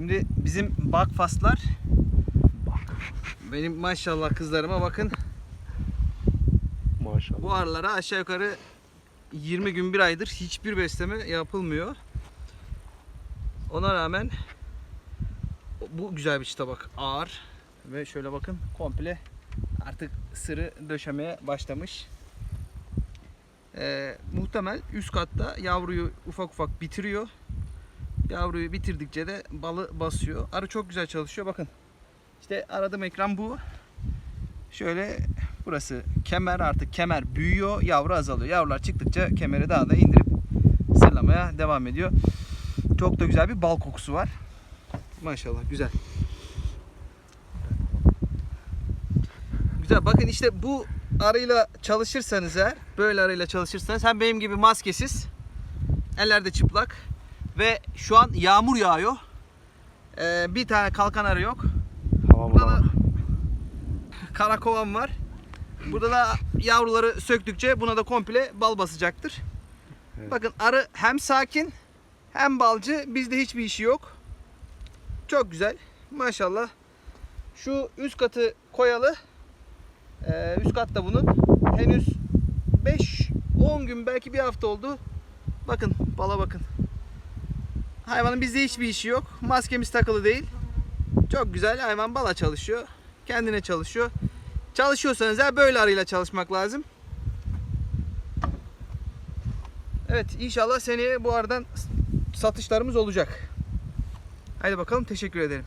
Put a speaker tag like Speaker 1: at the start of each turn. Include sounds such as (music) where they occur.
Speaker 1: Şimdi bizim bakfaslar benim maşallah kızlarıma bakın
Speaker 2: Maşallah.
Speaker 1: bu aralara aşağı yukarı 20 gün bir aydır hiçbir besleme yapılmıyor. Ona rağmen bu güzel bir çıta bak ağır ve şöyle bakın komple artık sırı döşemeye başlamış. Ee, muhtemel üst katta yavruyu ufak ufak bitiriyor. Yavruyu bitirdikçe de balı basıyor. Arı çok güzel çalışıyor. Bakın. İşte aradığım ekran bu. Şöyle burası kemer artık kemer büyüyor. Yavru azalıyor. Yavrular çıktıkça kemeri daha da indirip sırlamaya devam ediyor. Çok da güzel bir bal kokusu var. Maşallah güzel. Güzel. Bakın işte bu arıyla çalışırsanız eğer, böyle arıyla çalışırsanız hem benim gibi maskesiz, ellerde çıplak ve şu an yağmur yağıyor. Ee, bir tane kalkan arı yok.
Speaker 2: Hava
Speaker 1: Burada da (laughs) karakovan var. Burada da yavruları söktükçe buna da komple bal basacaktır.
Speaker 2: Evet.
Speaker 1: Bakın arı hem sakin hem balcı. Bizde hiçbir işi yok. Çok güzel. Maşallah. Şu üst katı koyalı. Ee, üst katta bunun. Henüz 5-10 gün belki bir hafta oldu. Bakın bala bakın. Hayvanın bizde hiçbir işi yok. Maskemiz takılı değil. Çok güzel hayvan bala çalışıyor. Kendine çalışıyor. Çalışıyorsanız eğer böyle arıyla çalışmak lazım. Evet inşallah seneye bu aradan satışlarımız olacak. Haydi bakalım teşekkür ederim.